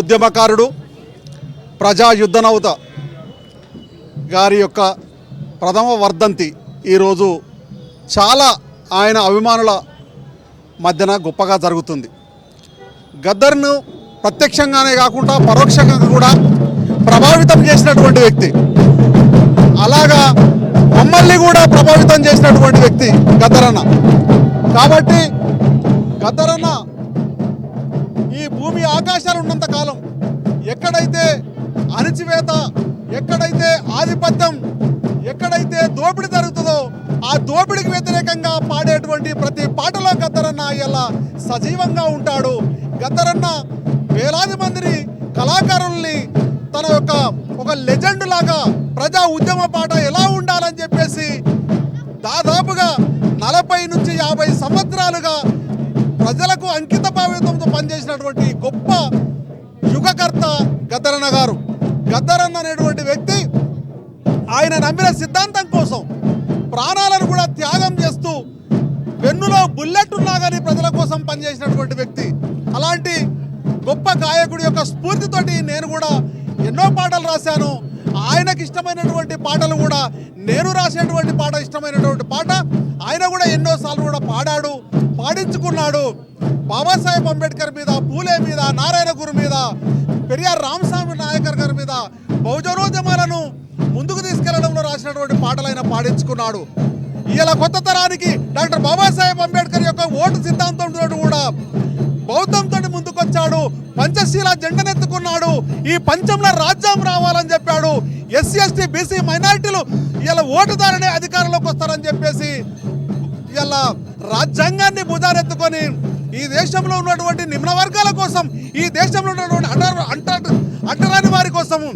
ఉద్యమకారుడు ప్రజా యుద్ధనౌత గారి యొక్క ప్రథమ వర్ధంతి ఈరోజు చాలా ఆయన అభిమానుల మధ్యన గొప్పగా జరుగుతుంది. గద్దర్ను ప్రత్యక్షంగానే కాకుండా పరోక్షంగా కూడా ప్రభావితం చేసినటువంటి వ్యక్తి. అలాగా మమ్మల్ని కూడా ప్రభావితం చేసినటువంటి వ్యక్తి గద్దరన్న. కాబట్టి గద్దరన్న భూమి ఆకాశాలు ఉన్నంత కాలం. ఎక్కడైతే అణిచివేత ఎక్కడైతే ఆధిపత్యం ఎక్కడైతే దోపిడీ జరుగుతుందో ఆ దోపిడికి వ్యతిరేకంగా పాడేటువంటి ప్రతి పాటలో గద్దరన్న ఇలా సజీవంగా ఉంటాడు. గద్దరన్న వేలాది మందిని కళాకారుల్ని తన యొక్క ఒక లెజెండ్ లాగా ప్రజా ఉద్యమ పాట ఎలా ఉండాలని చెప్పేసి దాదాపుగా నలభై నుంచి యాభై సంవత్సరాలుగా ప్రజలకు అంకిత భావితంతో పనిచేసినటువంటి గొప్ప యుగకర్త గద్దరన్న గారు. గద్దరన్న అనేటువంటి వ్యక్తి ఆయన నమ్మిన సిద్ధాంతం కోసం ప్రాణాలను కూడా త్యాగం చేస్తూ వెన్నులో బుల్లెట్ ఉన్నా కానీ ప్రజల కోసం పనిచేసినటువంటి వ్యక్తి. అలాంటి గొప్ప గాయకుడి యొక్క స్ఫూర్తితోటి నేను కూడా ఎన్నో పాటలు రాశాను. ఆయనకి ఇష్టమైనటువంటి పాటలు కూడా నేను రాసినటువంటి పాట ఇష్టమైనటువంటి పాట. ఆయన కూడా ఎన్నోసార్లు కూడా పాడాడు పాడించుకున్నాడు. బాబాసాహెబ్ అంబేద్కర్ మీద పూలే మీద నారాయణ గురు మీద పెరియార్ రామస్వామి నాయకర్ గారి మీద బహుజనోద్యమాలను ముందుకు తీసుకెళ్ళడంలో రాసినటువంటి పాటలు ఆయన పాడించుకున్నాడు. ఇలా కొత్త తరానికి డాక్టర్ బాబాసాహెబ్ అంబేద్కర్ యొక్క ఓటు సిద్ధాంతంతో కూడా బౌద్ధంతో ముందుకొచ్చాడు పంచశీల జెండనెత్తుకున్నాడు ఈ పంచంలో రాజ్యం రావాలని చెప్పాడు. ఎస్సీ ఎస్టీ బీసీ మైనారిటీలు ఇలా ఓటుదారనే అధికారంలోకి వస్తారని చెప్పేసి ఇలా రాజ్యాంగాన్ని భుజానెత్తుకొని ఈ దేశంలో ఉన్నటువంటి నిమ్న వర్గాల కోసం ఈ దేశంలో ఉన్నటువంటి అంటర్ అంటర్ అంటరాని వారి కోసము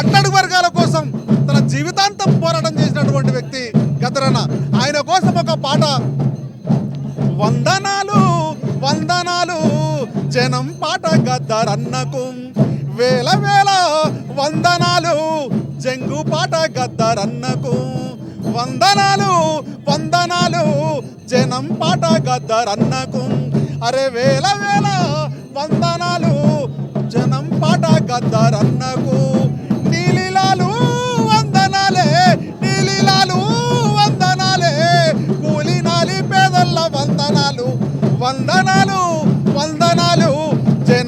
అట్టడుగు వర్గాల కోసం తన జీవితాంతం పోరాటం చేసినటువంటి వ్యక్తి గద్దరన్న ఆయన కోసం ఒక పాట వందనాలు వందనాలు జనం పాట గద్దరన్నకు. వేల వేల వందనాలు జంగు పాట గద్దరన్నకు. వందనాలు వందనాలు జనం పాట గద్దరన్నకు. అరే వేల వేల వందనాలు జనం పాట గద్దరన్నకు.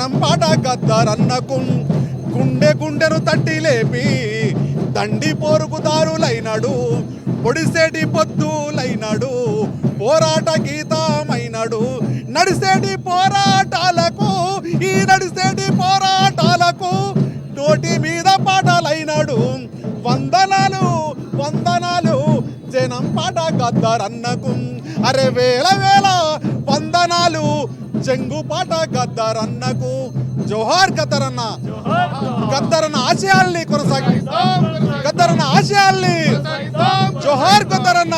జనం పాట గద్దరన్నకు గుండె గుండెను తట్టి లేపి దండి పోరుకుదారులైనాడు పొడిసేటి పొద్దులైనడు పోరాట గీతమైనాడు. నడిసేటి పోరాటాలకు ఈ నడిసేటి పోరాటాలకు నోటి మీద పాటలైనాడు. వందనాలు వందనాలు జనం పాట గద్దరన్నకు అరే వేల వేల వందనాలు ಚೆಂಗು ಪಾಠ ಗದ್ದರನ್ನಕು ಜೋಹಾರ್ ಗದ್ದರನ್ನ. ಗದ್ದರನ ಆಶೆಯಲ್ಲಿ ಕೊರಸಾಗಿ ಗದ್ದರನ ಆಶೆಯಲ್ಲಿ ಜೋಹಾರ್ ಗದ್ದರನ್ನ.